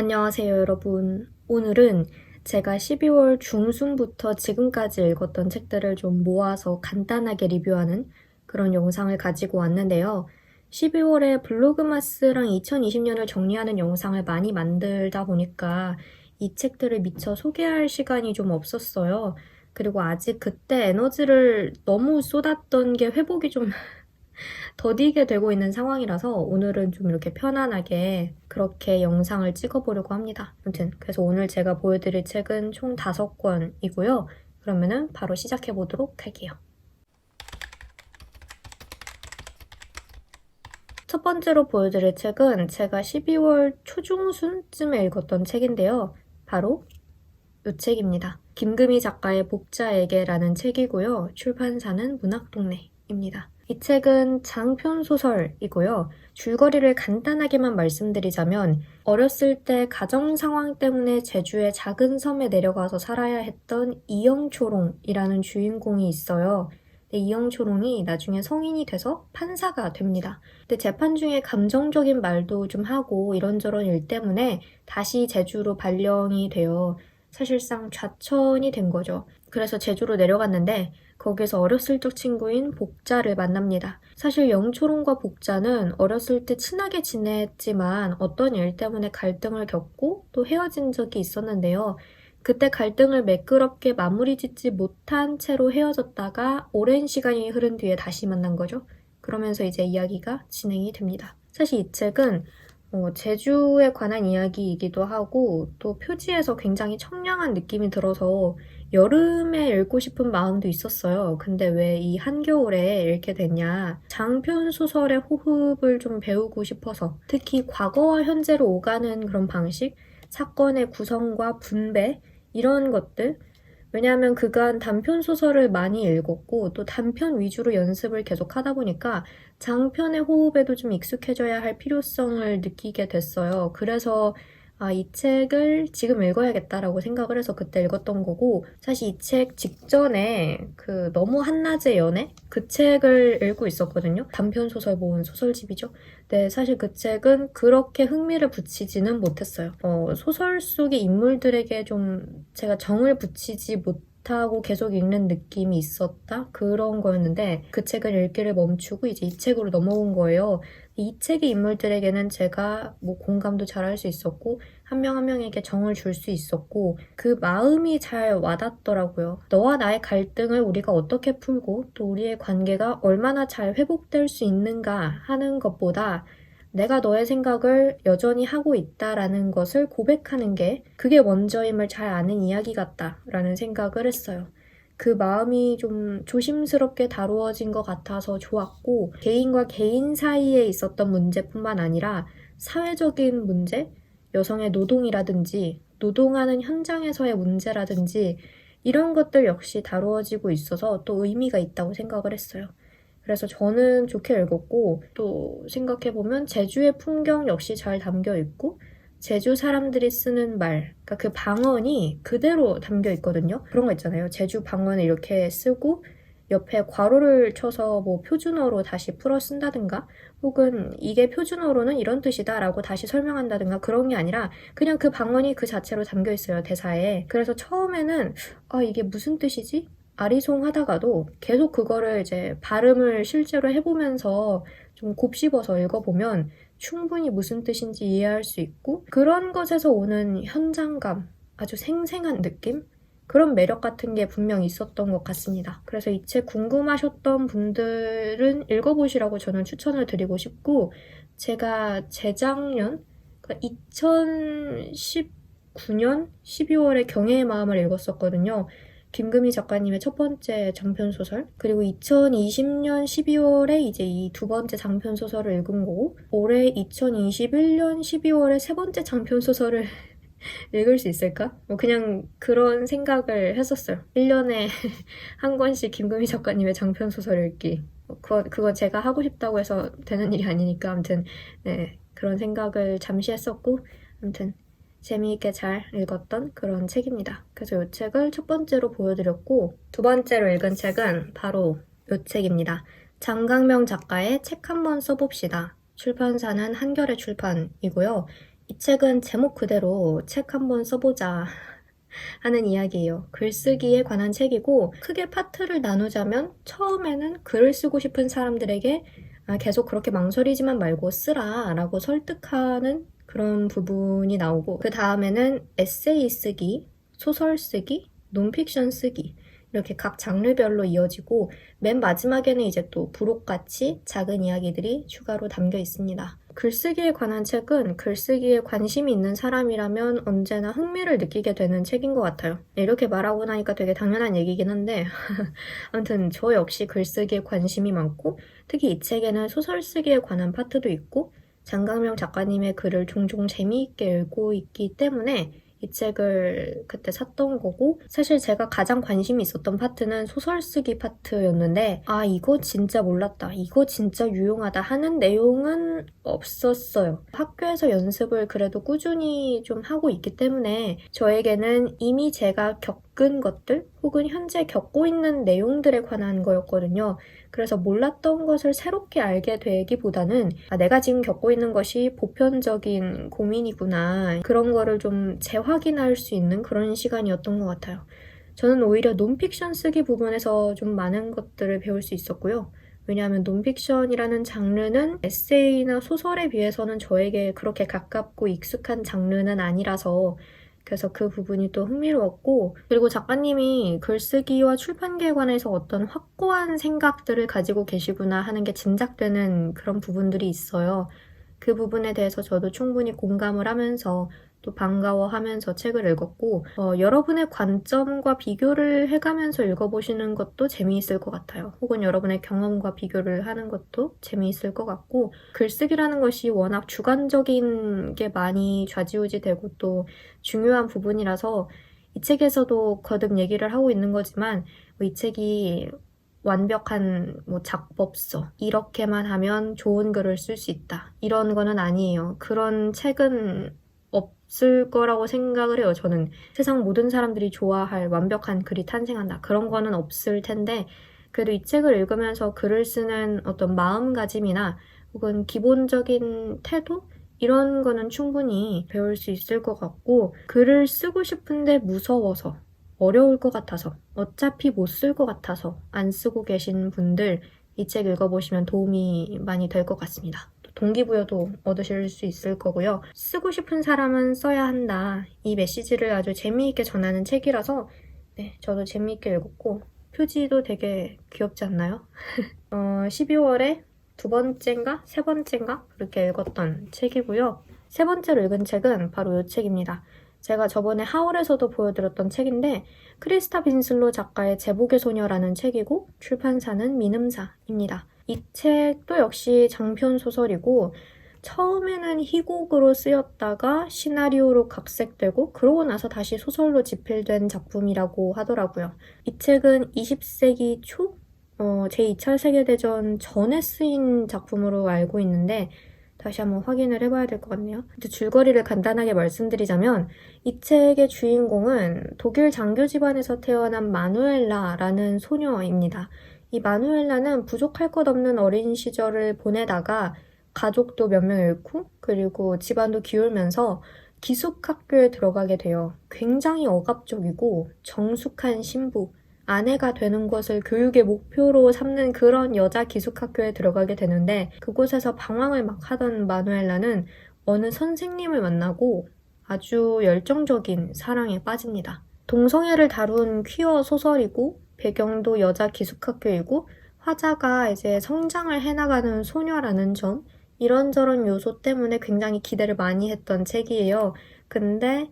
안녕하세요, 여러분. 오늘은 제가 12월 중순부터 지금까지 읽었던 책들을 좀 모아서 간단하게 리뷰하는 그런 영상을 가지고 왔는데요. 12월에 블로그마스랑 2020년을 정리하는 영상을 많이 만들다 보니까 이 책들을 미처 소개할 시간이 좀 없었어요. 그리고 아직 그때 에너지를 너무 쏟았던 게 회복이 좀 더디게 되고 있는 상황이라서 오늘은 좀 이렇게 편안하게 그렇게 영상을 찍어보려고 합니다. 아무튼 그래서 오늘 제가 보여드릴 책은 총 5권이고요. 그러면은 바로 시작해 보도록 할게요. 첫 번째로 보여드릴 책은 제가 12월 초중순쯤에 읽었던 책인데요. 바로 이 책입니다. 김금희 작가의 복자에게라는 책이고요. 출판사는 문학동네입니다. 이 책은 장편 소설이고요. 줄거리를 간단하게만 말씀드리자면 어렸을 때 가정 상황 때문에 제주의 작은 섬에 내려가서 살아야 했던 이영초롱이라는 주인공이 있어요. 이영초롱이 나중에 성인이 돼서 판사가 됩니다. 근데 재판 중에 감정적인 말도 좀 하고 이런저런 일 때문에 다시 제주로 발령이 되어 사실상 좌천이 된 거죠. 그래서 제주로 내려갔는데 거기서 어렸을 적 친구인 복자를 만납니다. 사실 영초롱과 복자는 어렸을 때 친하게 지냈지만 어떤 일 때문에 갈등을 겪고 또 헤어진 적이 있었는데요. 그때 갈등을 매끄럽게 마무리 짓지 못한 채로 헤어졌다가 오랜 시간이 흐른 뒤에 다시 만난 거죠. 그러면서 이제 이야기가 진행이 됩니다. 사실 이 책은 어, 제주에 관한 이야기이기도 하고 또 표지에서 굉장히 청량한 느낌이 들어서 여름에 읽고 싶은 마음도 있었어요. 근데 왜 이 한겨울에 읽게 됐냐. 장편 소설의 호흡을 좀 배우고 싶어서 특히 과거와 현재로 오가는 그런 방식, 사건의 구성과 분배 이런 것들 왜냐하면 그간 단편 소설을 많이 읽었고 또 단편 위주로 연습을 계속 하다 보니까 장편의 호흡에도 좀 익숙해져야 할 필요성을 느끼게 됐어요. 그래서 아, 이 책을 지금 읽어야겠다라고 생각을 해서 그때 읽었던 거고, 사실 이 책 직전에 그 너무 한낮의 연애? 그 책을 읽고 있었거든요. 단편소설 모은 소설집이죠. 네, 사실 그 책은 그렇게 흥미를 붙이지는 못했어요. 어, 소설 속의 인물들에게 좀 제가 정을 붙이지 못 하고 계속 읽는 느낌이 있었다? 그런 거였는데 그 책을 읽기를 멈추고 이제 이 책으로 넘어온 거예요. 이 책의 인물들에게는 제가 뭐 공감도 잘 할 수 있었고 한명한 명에게 정을 줄 수 있었고 그 마음이 잘 와닿더라고요. 너와 나의 갈등을 우리가 어떻게 풀고 또 우리의 관계가 얼마나 잘 회복될 수 있는가 하는 것보다 내가 너의 생각을 여전히 하고 있다라는 것을 고백하는 게 그게 먼저임을 잘 아는 이야기 같다라는 생각을 했어요. 그 마음이 좀 조심스럽게 다루어진 것 같아서 좋았고, 개인과 개인 사이에 있었던 문제뿐만 아니라 사회적인 문제, 여성의 노동이라든지, 노동하는 현장에서의 문제라든지, 이런 것들 역시 다루어지고 있어서 또 의미가 있다고 생각을 했어요. 그래서 저는 좋게 읽었고 또 생각해보면 제주의 풍경 역시 잘 담겨 있고 제주 사람들이 쓰는 말, 그러니까 그 방언이 그대로 담겨 있거든요. 그런 거 있잖아요. 제주 방언을 이렇게 쓰고 옆에 괄호를 쳐서 뭐 표준어로 다시 풀어 쓴다든가 혹은 이게 표준어로는 이런 뜻이다 라고 다시 설명한다든가 그런 게 아니라 그냥 그 방언이 그 자체로 담겨 있어요 대사에 그래서 처음에는 아 이게 무슨 뜻이지? 아리송 하다가도 계속 그거를 이제 발음을 실제로 해보면서 좀 곱씹어서 읽어보면 충분히 무슨 뜻인지 이해할 수 있고 그런 것에서 오는 현장감, 아주 생생한 느낌? 그런 매력 같은 게 분명 있었던 것 같습니다. 그래서 이 책 궁금하셨던 분들은 읽어보시라고 저는 추천을 드리고 싶고 제가 재작년, 그러니까 2019년 12월에 경애의 마음을 읽었었거든요. 김금희 작가님의 첫 번째 장편 소설 그리고 2020년 12월에 이제 이 두 번째 장편 소설을 읽은 거고 올해 2021년 12월에 세 번째 장편 소설을 읽을 수 있을까? 뭐 그냥 그런 생각을 했었어요. 1년에 한 권씩 김금희 작가님의 장편 소설 읽기. 뭐 그거, 그거 제가 하고 싶다고 해서 되는 일이 아니니까 아무튼 네, 그런 생각을 잠시 했었고 아무튼 재미있게 잘 읽었던 그런 책입니다. 그래서 이 책을 첫 번째로 보여드렸고 두 번째로 읽은 책은 바로 이 책입니다. 장강명 작가의 책 한 번 써봅시다. 출판사는 한겨레 출판이고요. 이 책은 제목 그대로 책 한 번 써보자 하는 이야기예요. 글쓰기에 관한 책이고 크게 파트를 나누자면 처음에는 글을 쓰고 싶은 사람들에게 아, 계속 그렇게 망설이지만 말고 쓰라 라고 설득하는 그런 부분이 나오고 그 다음에는 에세이 쓰기, 소설 쓰기, 논픽션 쓰기 이렇게 각 장르별로 이어지고 맨 마지막에는 이제 또 부록같이 작은 이야기들이 추가로 담겨 있습니다. 글쓰기에 관한 책은 글쓰기에 관심이 있는 사람이라면 언제나 흥미를 느끼게 되는 책인 것 같아요. 네, 이렇게 말하고 나니까 되게 당연한 얘기긴 한데 아무튼 저 역시 글쓰기에 관심이 많고 특히 이 책에는 소설 쓰기에 관한 파트도 있고 장강명 작가님의 글을 종종 재미있게 읽고 있기 때문에 이 책을 그때 샀던 거고 사실 제가 가장 관심이 있었던 파트는 소설 쓰기 파트였는데 아 이거 진짜 몰랐다. 이거 진짜 유용하다 하는 내용은 없었어요. 학교에서 연습을 그래도 꾸준히 좀 하고 있기 때문에 저에게는 이미 제가 겪 은 것들 혹은 현재 겪고 있는 내용들에 관한 거였거든요 그래서 몰랐던 것을 새롭게 알게 되기보다는 아, 내가 지금 겪고 있는 것이 보편적인 고민이구나. 그런 거를 좀 재확인할 수 있는 그런 시간이었던 것 같아요. 저는 오히려 논픽션 쓰기 부분에서 좀 많은 것들을 배울 수 있었고요. 왜냐하면 논픽션이라는 장르는 에세이나 소설에 비해서는 저에게 그렇게 가깝고 익숙한 장르는 아니라서 그래서 그 부분이 또 흥미로웠고 그리고 작가님이 글쓰기와 출판계에 관해서 어떤 확고한 생각들을 가지고 계시구나 하는 게 짐작되는 그런 부분들이 있어요. 그 부분에 대해서 저도 충분히 공감을 하면서 또 반가워하면서 책을 읽었고 어, 여러분의 관점과 비교를 해가면서 읽어보시는 것도 재미있을 것 같아요. 혹은 여러분의 경험과 비교를 하는 것도 재미있을 것 같고 글쓰기라는 것이 워낙 주관적인 게 많이 좌지우지되고 또 중요한 부분이라서 이 책에서도 거듭 얘기를 하고 있는 거지만 뭐이 책이 완벽한 뭐 작법서 이렇게만 하면 좋은 글을 쓸 수 있다 이런 거는 아니에요. 그런 책은 없을 거라고 생각을 해요. 저는 세상 모든 사람들이 좋아할 완벽한 글이 탄생한다. 그런 거는 없을 텐데, 그래도 이 책을 읽으면서 글을 쓰는 어떤 마음가짐이나 혹은 기본적인 태도? 이런 거는 충분히 배울 수 있을 것 같고, 글을 쓰고 싶은데 무서워서, 어려울 것 같아서, 어차피 못 쓸 것 같아서 안 쓰고 계신 분들, 이 책 읽어보시면 도움이 많이 될 것 같습니다. 동기부여도 얻으실 수 있을 거고요. 쓰고 싶은 사람은 써야 한다. 이 메시지를 아주 재미있게 전하는 책이라서 네, 저도 재미있게 읽었고 표지도 되게 귀엽지 않나요? 어, 12월에 두 번째인가 세 번째인가 그렇게 읽었던 책이고요. 세 번째로 읽은 책은 바로 이 책입니다. 제가 저번에 하울에서도 보여드렸던 책인데 크리스타 빈슬로 작가의 제복의 소녀라는 책이고 출판사는 민음사입니다. 이 책도 역시 장편 소설이고 처음에는 희곡으로 쓰였다가 시나리오로 각색되고 그러고 나서 다시 소설로 집필된 작품이라고 하더라고요. 이 책은 20세기 초 어, 제2차 세계대전 전에 쓰인 작품으로 알고 있는데 다시 한번 확인을 해봐야 될 것 같네요. 줄거리를 간단하게 말씀드리자면 이 책의 주인공은 독일 장교 집안에서 태어난 마누엘라라는 소녀입니다. 이 마누엘라는 부족할 것 없는 어린 시절을 보내다가 가족도 몇 명 잃고 그리고 집안도 기울면서 기숙학교에 들어가게 돼요. 굉장히 억압적이고 정숙한 신부, 아내가 되는 것을 교육의 목표로 삼는 그런 여자 기숙학교에 들어가게 되는데 그곳에서 방황을 막 하던 마누엘라는 어느 선생님을 만나고 아주 열정적인 사랑에 빠집니다. 동성애를 다룬 퀴어 소설이고 배경도 여자 기숙학교이고 화자가 이제 성장을 해나가는 소녀라는 점 이런저런 요소 때문에 굉장히 기대를 많이 했던 책이에요. 근데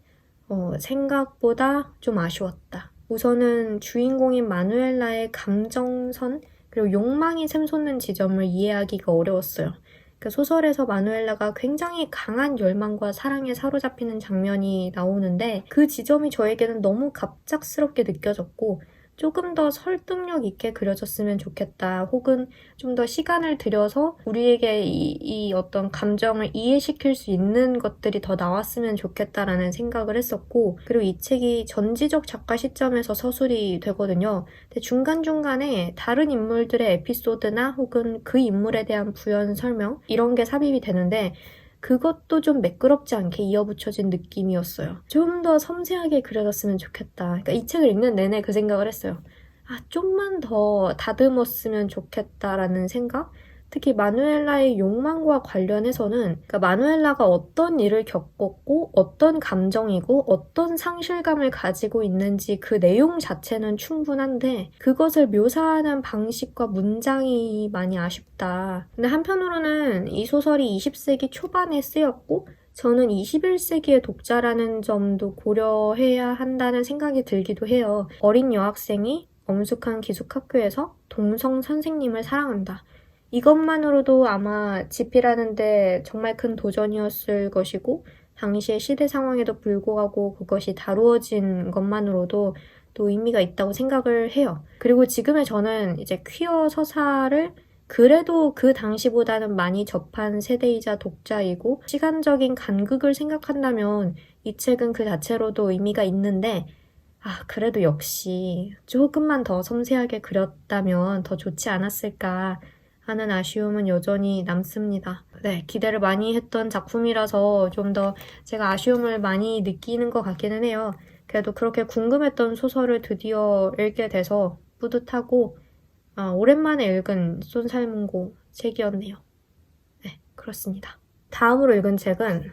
어, 생각보다 좀 아쉬웠다. 우선은 주인공인 마누엘라의 감정선 그리고 욕망이 샘솟는 지점을 이해하기가 어려웠어요. 그 소설에서 마누엘라가 굉장히 강한 열망과 사랑에 사로잡히는 장면이 나오는데 그 지점이 저에게는 너무 갑작스럽게 느껴졌고 조금 더 설득력 있게 그려졌으면 좋겠다. 혹은 좀 더 시간을 들여서 우리에게 이, 이, 어떤 감정을 이해시킬 수 있는 것들이 더 나왔으면 좋겠다라는 생각을 했었고, 그리고 이 책이 전지적 작가 시점에서 서술이 되거든요. 근데 중간중간에 다른 인물들의 에피소드나 혹은 그 인물에 대한 부연 설명, 이런 게 삽입이 되는데, 그것도 좀 매끄럽지 않게 이어붙여진 느낌이었어요. 좀 더 섬세하게 그려졌으면 좋겠다. 그러니까 이 책을 읽는 내내 그 생각을 했어요. 아, 좀만 더 다듬었으면 좋겠다라는 생각? 특히 마누엘라의 욕망과 관련해서는 그러니까 마누엘라가 어떤 일을 겪었고 어떤 감정이고 어떤 상실감을 가지고 있는지 그 내용 자체는 충분한데 그것을 묘사하는 방식과 문장이 많이 아쉽다. 근데 한편으로는 이 소설이 20세기 초반에 쓰였고 저는 21세기의 독자라는 점도 고려해야 한다는 생각이 들기도 해요. 어린 여학생이 엄숙한 기숙학교에서 동성 선생님을 사랑한다. 이것만으로도 아마 집필하는데 정말 큰 도전이었을 것이고, 당시의 시대 상황에도 불구하고 그것이 다루어진 것만으로도 또 의미가 있다고 생각을 해요. 그리고 지금의 저는 이제 퀴어 서사를 그래도 그 당시보다는 많이 접한 세대이자 독자이고, 시간적인 간극을 생각한다면 이 책은 그 자체로도 의미가 있는데, 아, 그래도 역시 조금만 더 섬세하게 그렸다면 더 좋지 않았을까 하는 아쉬움은 여전히 남습니다. 네, 기대를 많이 했던 작품이라서 좀 더 제가 아쉬움을 많이 느끼는 것 같기는 해요. 그래도 그렇게 궁금했던 소설을 드디어 읽게 돼서 뿌듯하고, 아, 오랜만에 읽은 쏜살문고 책이었네요. 네, 그렇습니다. 다음으로 읽은 책은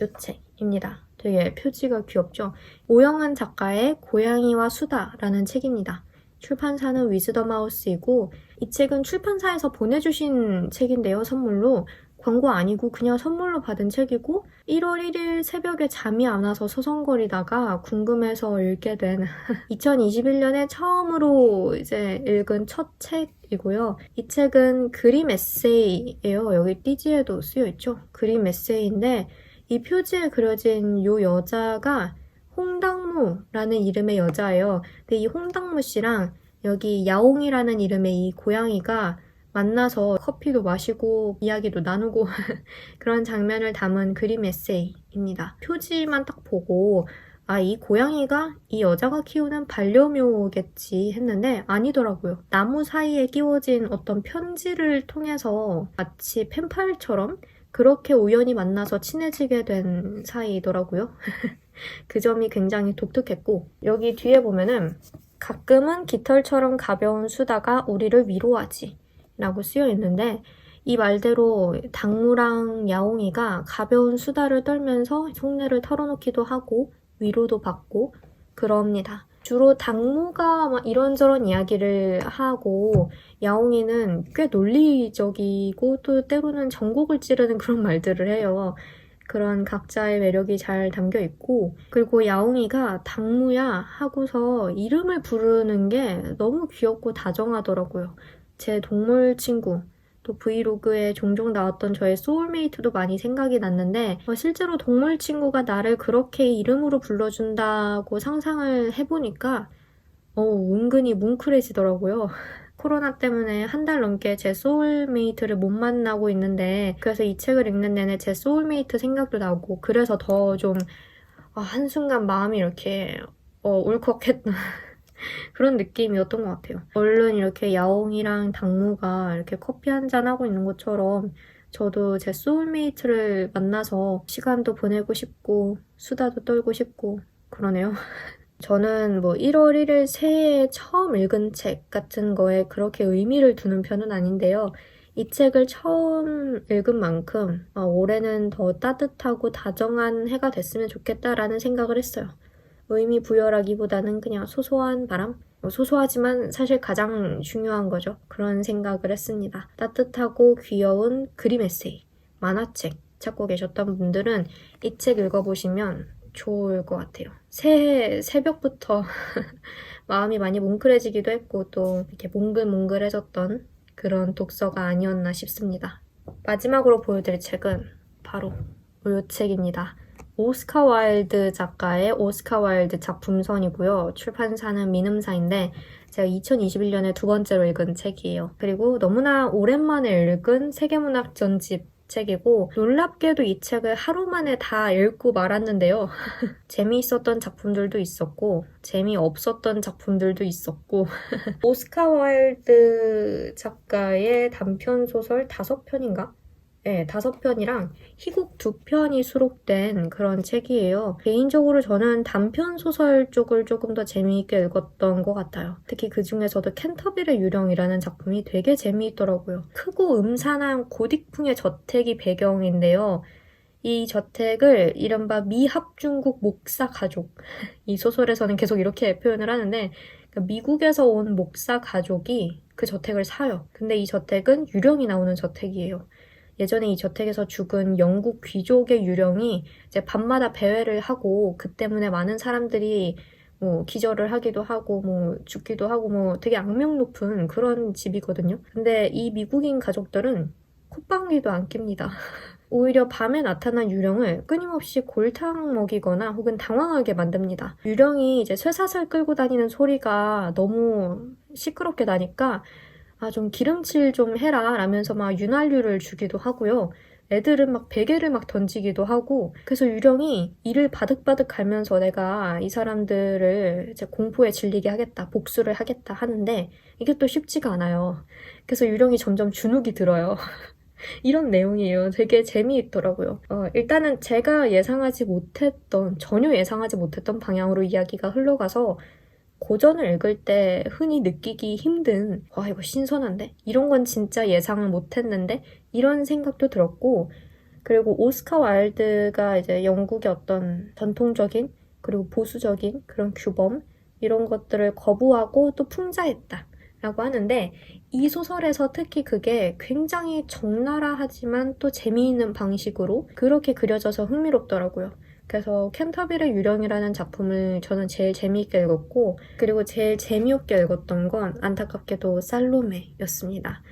이 책입니다. 되게 표지가 귀엽죠? 오영은 작가의 고양이와 수다라는 책입니다. 출판사는 위즈덤 하우스이고 이 책은 출판사에서 보내주신 책인데요, 선물로. 광고 아니고 그냥 선물로 받은 책이고 1월 1일 새벽에 잠이 안 와서 서성거리다가 궁금해서 읽게 된 2021년에 처음으로 이제 읽은 첫 책이고요. 이 책은 그림 에세이예요. 여기 띠지에도 쓰여 있죠. 그림 에세이인데 이 표지에 그려진 요 여자가 홍당무라는 이름의 여자예요. 근데 이 홍당무 씨랑 여기 야옹이라는 이름의 이 고양이가 만나서 커피도 마시고 이야기도 나누고 그런 장면을 담은 그림 에세이입니다. 표지만 딱 보고 아, 이 고양이가 이 여자가 키우는 반려묘겠지 했는데 아니더라고요. 나무 사이에 끼워진 어떤 편지를 통해서 마치 펜팔처럼 그렇게 우연히 만나서 친해지게 된 사이더라고요. 그 점이 굉장히 독특했고 여기 뒤에 보면은 가끔은 깃털처럼 가벼운 수다가 우리를 위로하지 라고 쓰여 있는데 이 말대로 당무랑 야옹이가 가벼운 수다를 떨면서 속내를 털어놓기도 하고 위로도 받고 그럽니다. 주로 당무가 막 이런저런 이야기를 하고 야옹이는 꽤 논리적이고 또 때로는 전곡을 찌르는 그런 말들을 해요. 그런 각자의 매력이 잘 담겨 있고 그리고 야옹이가 당무야 하고서 이름을 부르는 게 너무 귀엽고 다정하더라고요. 제 동물 친구 또 브이로그에 종종 나왔던 저의 소울메이트도 많이 생각이 났는데 어, 실제로 동물 친구가 나를 그렇게 이름으로 불러준다고 상상을 해보니까 어, 은근히 뭉클해지더라고요. 코로나 때문에 한 달 넘게 제 소울메이트를 못 만나고 있는데 그래서 이 책을 읽는 내내 제 소울메이트 생각도 나고 그래서 더좀 어, 한순간 마음이 이렇게 어, 울컥했던 그런 느낌이었던 것 같아요. 얼른 이렇게 야옹이랑 당무가 이렇게 커피 한 잔 하고 있는 것처럼 저도 제 소울메이트를 만나서 시간도 보내고 싶고 수다도 떨고 싶고 그러네요. 저는 뭐 1월 1일 새해에 처음 읽은 책 같은 거에 그렇게 의미를 두는 편은 아닌데요. 이 책을 처음 읽은 만큼 아, 올해는 더 따뜻하고 다정한 해가 됐으면 좋겠다라는 생각을 했어요. 의미 부여라기보다는 그냥 소소한 바람? 뭐 소소하지만 사실 가장 중요한 거죠. 그런 생각을 했습니다. 따뜻하고 귀여운 그림 에세이, 만화책 찾고 계셨던 분들은 이 책 읽어보시면 좋을 것 같아요. 새해 새벽부터 마음이 많이 뭉클해지기도 했고 또 이렇게 몽글몽글해졌던 그런 독서가 아니었나 싶습니다. 마지막으로 보여드릴 책은 바로 이 책입니다. 오스카 와일드 작가의 오스카 와일드 작품선이고요. 출판사는 민음사인데 제가 2021년에 두 번째로 읽은 책이에요. 그리고 너무나 오랜만에 읽은 세계문학 전집 책이고 놀랍게도 이 책을 하루 만에 다 읽고 말았는데요. 재미있었던 작품들도 있었고 재미없었던 작품들도 있었고 오스카 와일드 작가의 단편 소설 다섯 편인가? 네, 다섯 편이랑 희곡 두 편이 수록된 그런 책이에요. 개인적으로 저는 단편 소설 쪽을 조금 더 재미있게 읽었던 것 같아요. 특히 그 중에서도 캔터빌의 유령이라는 작품이 되게 재미있더라고요. 크고 음산한 고딕풍의 저택이 배경인데요. 이 저택을 이른바 미합중국 목사 가족. 이 소설에서는 계속 이렇게 표현을 하는데, 그러니까 미국에서 온 목사 가족이 그 저택을 사요. 근데 이 저택은 유령이 나오는 저택이에요. 예전에 이 저택에서 죽은 영국 귀족의 유령이 이제 밤마다 배회를 하고 그 때문에 많은 사람들이 뭐 기절을 하기도 하고 뭐 죽기도 하고 뭐 되게 악명 높은 그런 집이거든요. 근데 이 미국인 가족들은 콧방귀도 안 낍니다. 오히려 밤에 나타난 유령을 끊임없이 골탕 먹이거나 혹은 당황하게 만듭니다. 유령이 이제 쇠사슬 끌고 다니는 소리가 너무 시끄럽게 나니까 아, 좀 기름칠 좀 해라 라면서 막 윤활유를 주기도 하고요. 애들은 막 베개를 막 던지기도 하고. 그래서 유령이 이를 바득바득 갈면서 내가 이 사람들을 이제 공포에 질리게 하겠다 복수를 하겠다 하는데 이게 또 쉽지가 않아요. 그래서 유령이 점점 주눅이 들어요. 이런 내용이에요. 되게 재미있더라고요. 어, 일단은 제가 예상하지 못했던 전혀 예상하지 못했던 방향으로 이야기가 흘러가서 고전을 읽을 때 흔히 느끼기 힘든 와 이거 신선한데 이런 건 진짜 예상을 못했는데 이런 생각도 들었고 그리고 오스카 와일드가 이제 영국의 어떤 전통적인 그리고 보수적인 그런 규범 이런 것들을 거부하고 또 풍자했다. 라고 하는데 이 소설에서 특히 그게 굉장히 적나라하지만 또 재미있는 방식으로 그렇게 그려져서 흥미롭더라고요. 그래서 캔터빌의 유령이라는 작품을 저는 제일 재미있게 읽었고 그리고 제일 재미없게 읽었던 건 안타깝게도 살로메였습니다.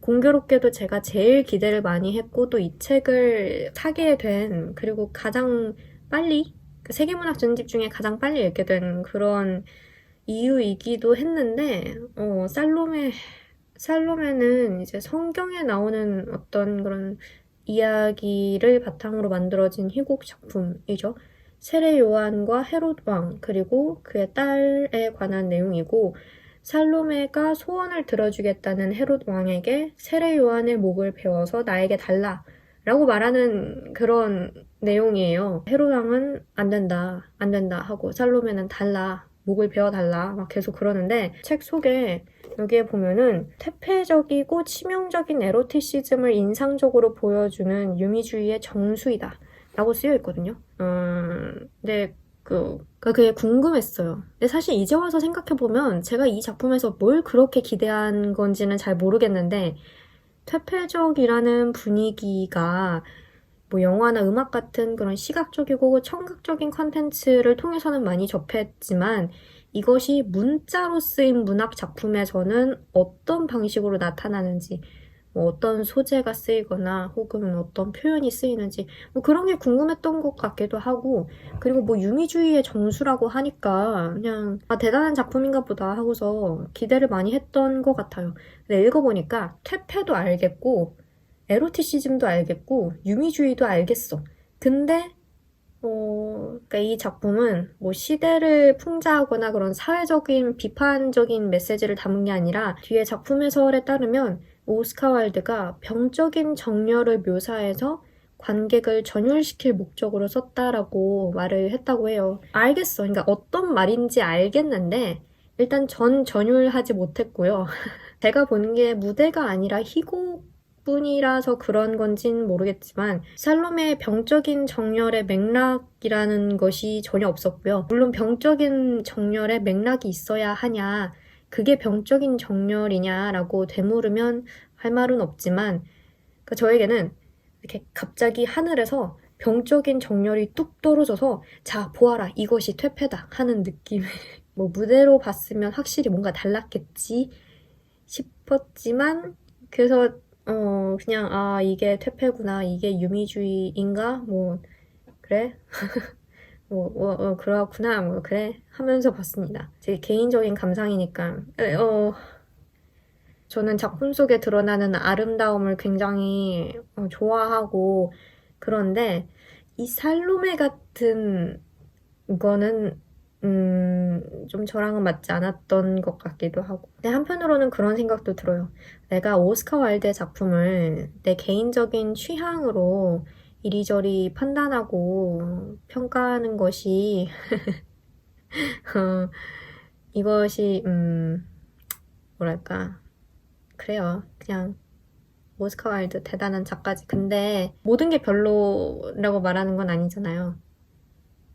공교롭게도 제가 제일 기대를 많이 했고 또 이 책을 사게 된 그리고 가장 빨리 그 세계문학 전집 중에 가장 빨리 읽게 된 그런 이유이기도 했는데 어, 살로메 살로메는 이제 성경에 나오는 어떤 그런 이야기를 바탕으로 만들어진 희곡 작품이죠. 세례 요한과 헤롯 왕 그리고 그의 딸에 관한 내용이고 살로메가 소원을 들어주겠다는 헤롯 왕에게 세례 요한의 목을 베어서 나에게 달라 라고 말하는 그런 내용이에요. 헤롯 왕은 안 된다, 안 된다 하고 살로메는 달라, 목을 베어 달라 막 계속 그러는데 책 속에 여기에 보면은 퇴폐적이고 치명적인 에로티시즘을 인상적으로 보여주는 유미주의의 정수이다 라고 쓰여 있거든요. 음, 근데 그, 그 그게 궁금했어요. 근데 사실 이제 와서 생각해보면 제가 이 작품에서 뭘 그렇게 기대한 건지는 잘 모르겠는데 퇴폐적이라는 분위기가 뭐 영화나 음악 같은 그런 시각적이고 청각적인 컨텐츠를 통해서는 많이 접했지만 이것이 문자로 쓰인 문학 작품에서는 어떤 방식으로 나타나는지 뭐 어떤 소재가 쓰이거나 혹은 어떤 표현이 쓰이는지 뭐 그런 게 궁금했던 것 같기도 하고 그리고 뭐 유미주의의 정수라고 하니까 그냥 아 대단한 작품인가 보다 하고서 기대를 많이 했던 것 같아요. 근데 읽어보니까 퇴폐도 알겠고 에로티시즘도 알겠고 유미주의도 알겠어. 근데 어, 그러니까 이 작품은 뭐 시대를 풍자하거나 그런 사회적인 비판적인 메시지를 담은 게 아니라 뒤에 작품 해설에 따르면 오스카 와일드가 병적인 정열을 묘사해서 관객을 전율시킬 목적으로 썼다라고 말을 했다고 해요. 알겠어. 그러니까 어떤 말인지 알겠는데 일단 전 전율하지 못했고요. 제가 본게 무대가 아니라 희곡 뿐이라서 그런 건진 모르겠지만 살로메의 병적인 정열의 맥락이라는 것이 전혀 없었고요. 물론 병적인 정열의 맥락이 있어야 하냐, 그게 병적인 정열이냐라고 되물으면 할 말은 없지만 그 저에게는 이렇게 갑자기 하늘에서 병적인 정열이 뚝 떨어져서 자 보아라 이것이 퇴폐다 하는 느낌. 뭐 무대로 봤으면 확실히 뭔가 달랐겠지 싶었지만 그래서 어, 그냥, 아, 이게 퇴폐구나, 이게 유미주의인가? 뭐, 그래? 뭐, 어, 어, 그렇구나, 뭐, 그래? 하면서 봤습니다. 제 개인적인 감상이니까, 어, 저는 작품 속에 드러나는 아름다움을 굉장히 어, 좋아하고, 그런데, 이 살로메 같은 거는 음, 좀 저랑은 맞지 않았던 것 같기도 하고. 근데 한편으로는 그런 생각도 들어요. 내가 오스카 와일드의 작품을 내 개인적인 취향으로 이리저리 판단하고 평가하는 것이, 어, 이것이, 음, 뭐랄까. 그래요. 그냥 오스카 와일드 대단한 작가지. 근데 모든 게 별로라고 말하는 건 아니잖아요.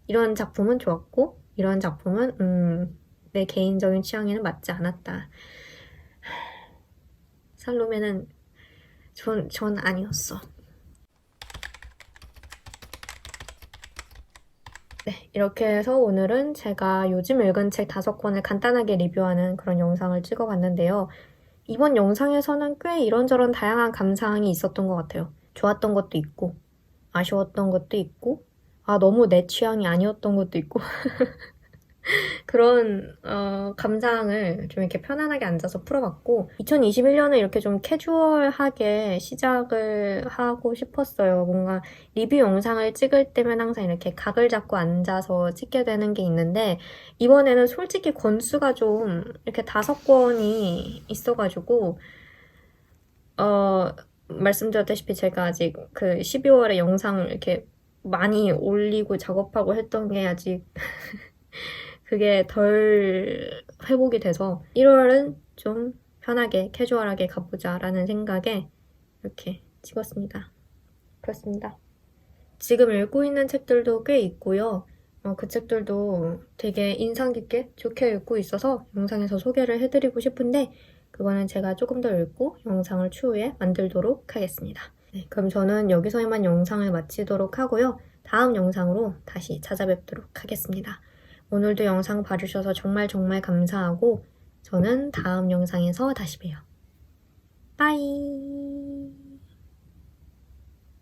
이런 작품은 좋았고, 이런 작품은, 음, 내 개인적인 취향에는 맞지 않았다. 살로메는 전, 전 아니었어. 네, 이렇게 해서 오늘은 제가 요즘 읽은 책 다섯 권을 간단하게 리뷰하는 그런 영상을 찍어봤는데요. 이번 영상에서는 꽤 이런저런 다양한 감상이 있었던 것 같아요. 좋았던 것도 있고, 아쉬웠던 것도 있고, 아, 너무 내 취향이 아니었던 것도 있고. 그런, 어, 감상을 좀 이렇게 편안하게 앉아서 풀어봤고, 2021년에 이렇게 좀 캐주얼하게 시작을 하고 싶었어요. 뭔가 리뷰 영상을 찍을 때면 항상 이렇게 각을 잡고 앉아서 찍게 되는 게 있는데, 이번에는 솔직히 권수가 좀 이렇게 다섯 권이 있어가지고, 어, 말씀드렸다시피 제가 아직 그 12월에 영상을 이렇게 많이 올리고 작업하고 했던 게 아직 그게 덜 회복이 돼서 1월은 좀 편하게 캐주얼하게 가보자 라는 생각에 이렇게 찍었습니다. 그렇습니다. 지금 읽고 있는 책들도 꽤 있고요. 어, 그 책들도 되게 인상 깊게 좋게 읽고 있어서 영상에서 소개를 해드리고 싶은데 그거는 제가 조금 더 읽고 영상을 추후에 만들도록 하겠습니다. 네, 그럼 저는 여기서 이만 영상을 마치도록 하고요. 다음 영상으로 다시 찾아뵙도록 하겠습니다. 오늘도 영상 봐주셔서 정말 정말 감사하고 저는 다음 영상에서 다시 봬요. 빠이